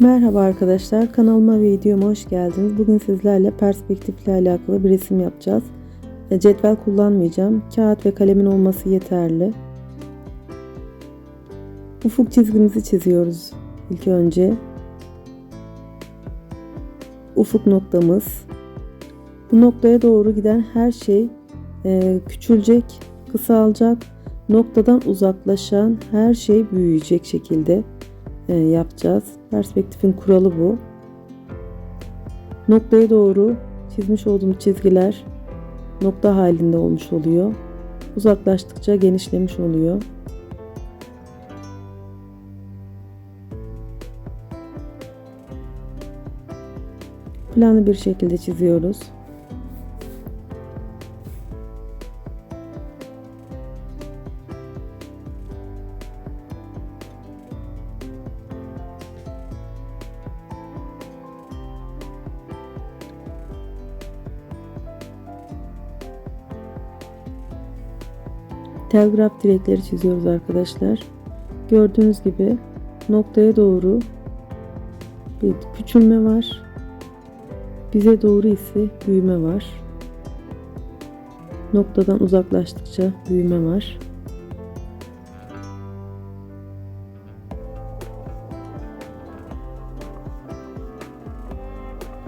Merhaba arkadaşlar kanalıma ve videoma hoş geldiniz. Bugün sizlerle perspektifle alakalı bir resim yapacağız. E, Cetvel kullanmayacağım. Kağıt ve kalemin olması yeterli. Ufuk çizgimizi çiziyoruz ilk önce. Ufuk noktamız. Bu noktaya doğru giden her şey e, küçülecek, kısalacak. Noktadan uzaklaşan her şey büyüyecek şekilde yapacağız. Perspektifin kuralı bu. Noktaya doğru çizmiş olduğum çizgiler nokta halinde olmuş oluyor. Uzaklaştıkça genişlemiş oluyor. Planlı bir şekilde çiziyoruz. Telgraf direkleri çiziyoruz arkadaşlar. Gördüğünüz gibi noktaya doğru bir küçülme var. Bize doğru ise büyüme var. Noktadan uzaklaştıkça büyüme var.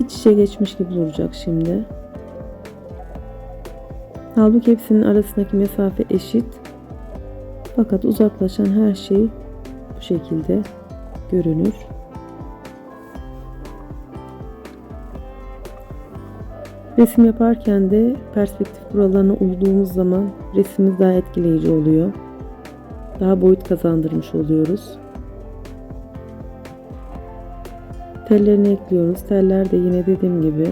İç içe geçmiş gibi duracak şimdi. Halbuki hepsinin arasındaki mesafe eşit. Fakat uzaklaşan her şey bu şekilde görünür. Resim yaparken de perspektif kurallarına uyduğumuz zaman resmimiz daha etkileyici oluyor. Daha boyut kazandırmış oluyoruz. Tellerini ekliyoruz. Teller de yine dediğim gibi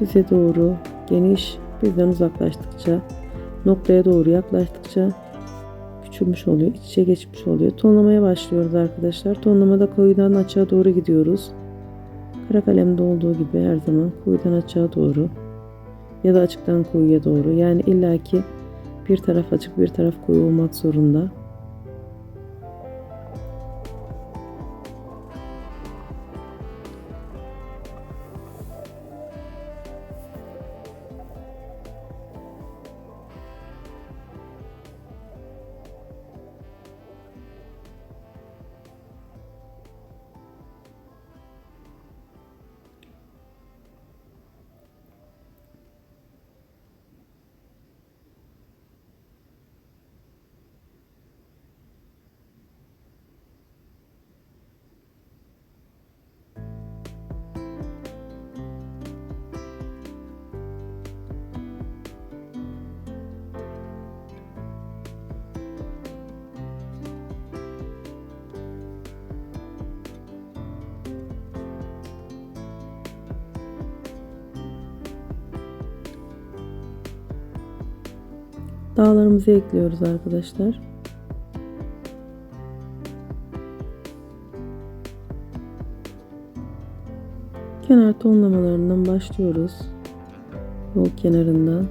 bize doğru geniş Bizden uzaklaştıkça, noktaya doğru yaklaştıkça küçülmüş oluyor, iç içe geçmiş oluyor. Tonlamaya başlıyoruz arkadaşlar. Tonlamada koyudan açığa doğru gidiyoruz. Kara kalemde olduğu gibi her zaman koyudan açığa doğru ya da açıktan koyuya doğru. Yani illaki bir taraf açık bir taraf koyu olmak zorunda. Dağlarımızı ekliyoruz arkadaşlar. Kenar tonlamalarından başlıyoruz. Yol kenarından.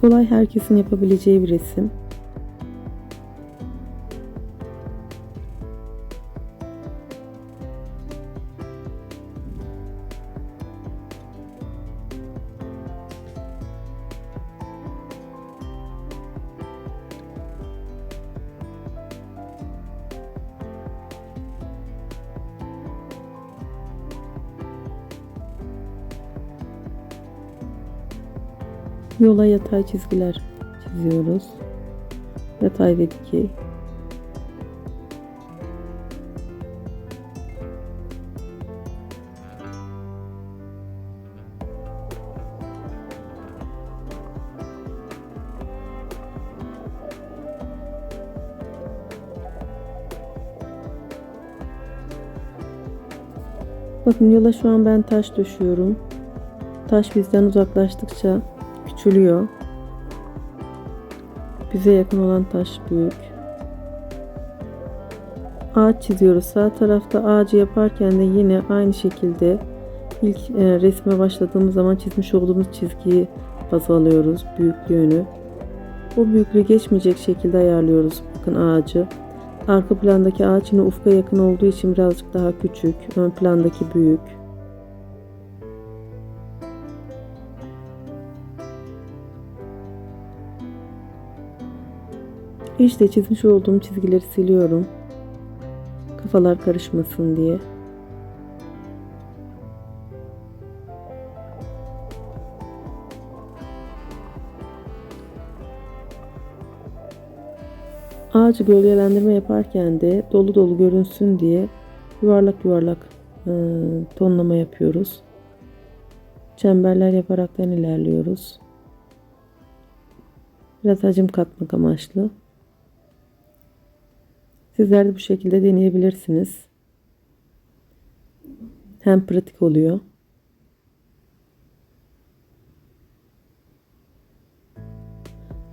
Kolay herkesin yapabileceği bir resim. Yola yatay çizgiler çiziyoruz. Yatay ve dikey. Bakın yola şu an ben taş döşüyorum. Taş bizden uzaklaştıkça küçülüyor. Bize yakın olan taş büyük. Ağaç çiziyoruz. Sağ tarafta ağacı yaparken de yine aynı şekilde ilk e, resme başladığımız zaman çizmiş olduğumuz çizgiyi baz alıyoruz. Büyüklüğünü. O büyüklüğü geçmeyecek şekilde ayarlıyoruz. Bakın ağacı. Arka plandaki ağaç yine ufka yakın olduğu için birazcık daha küçük. Ön plandaki büyük. İşte çizmiş olduğum çizgileri siliyorum. Kafalar karışmasın diye. Ağacı gölgelendirme yaparken de dolu dolu görünsün diye yuvarlak yuvarlak e, tonlama yapıyoruz. Çemberler yaparaktan ilerliyoruz. Biraz hacim katmak amaçlı. Sizler de bu şekilde deneyebilirsiniz. Hem pratik oluyor.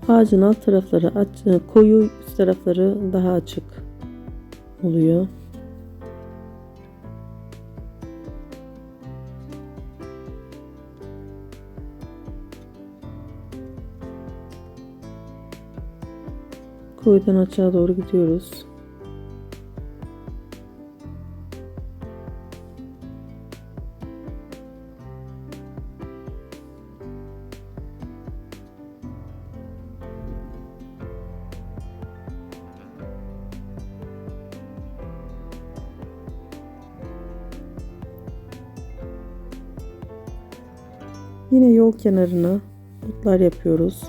Ağacın alt tarafları aç, koyu, üst tarafları daha açık oluyor. Koyudan aşağı doğru gidiyoruz. Yine yol kenarına butlar yapıyoruz.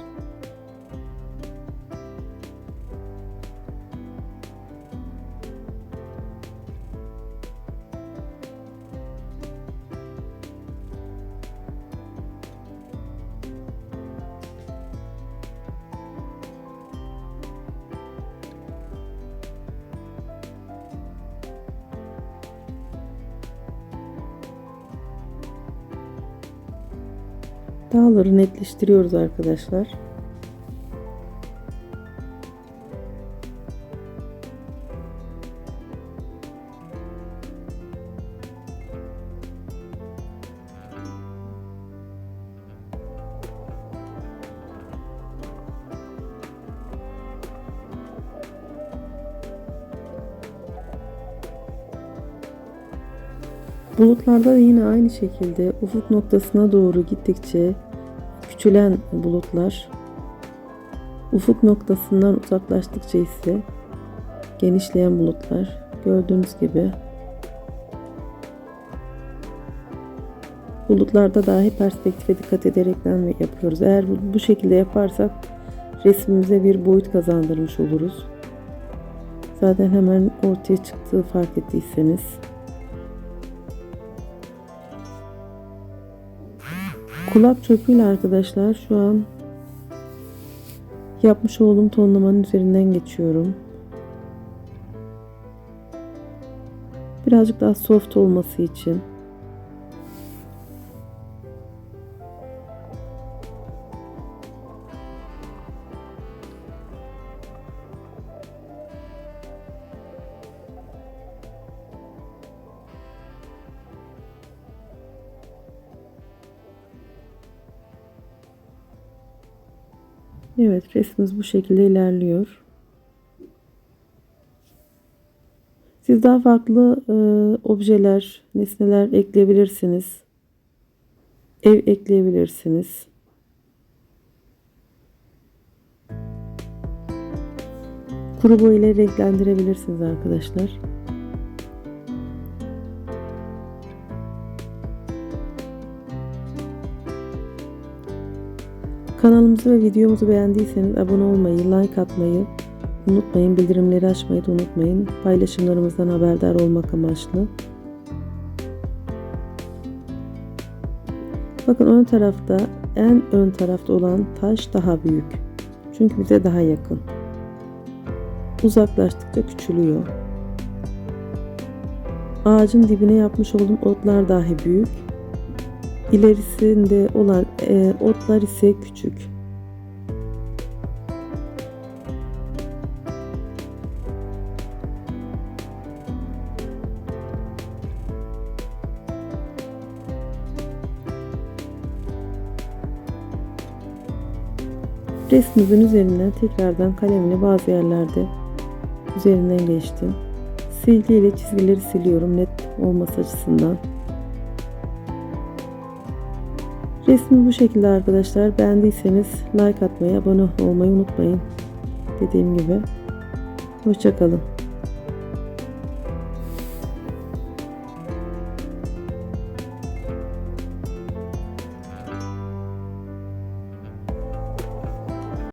Dağları netleştiriyoruz arkadaşlar. Bulutlarda da yine aynı şekilde ufuk noktasına doğru gittikçe küçülen bulutlar ufuk noktasından uzaklaştıkça ise genişleyen bulutlar gördüğünüz gibi bulutlarda dahi perspektife dikkat ederekten yapıyoruz. Eğer bu, şekilde yaparsak resmimize bir boyut kazandırmış oluruz. Zaten hemen ortaya çıktığı fark ettiyseniz. Kulak çöpüyle arkadaşlar şu an yapmış olduğum tonlamanın üzerinden geçiyorum. Birazcık daha soft olması için. Evet resmimiz bu şekilde ilerliyor. Siz daha farklı e, objeler, nesneler ekleyebilirsiniz. Ev ekleyebilirsiniz. Kuru boya ile renklendirebilirsiniz arkadaşlar. Kanalımızı ve videomuzu beğendiyseniz abone olmayı, like atmayı unutmayın. Bildirimleri açmayı da unutmayın. Paylaşımlarımızdan haberdar olmak amaçlı. Bakın ön tarafta en ön tarafta olan taş daha büyük. Çünkü bize daha yakın. Uzaklaştıkça küçülüyor. Ağacın dibine yapmış olduğum otlar dahi büyük. İlerisinde olan ee, otlar ise küçük. Resmimin üzerinden tekrardan kalemle bazı yerlerde üzerinden geçtim. Silgi ile çizgileri siliyorum net olması açısından. Resmi bu şekilde arkadaşlar. Beğendiyseniz like atmayı, abone olmayı unutmayın. Dediğim gibi. Hoşçakalın.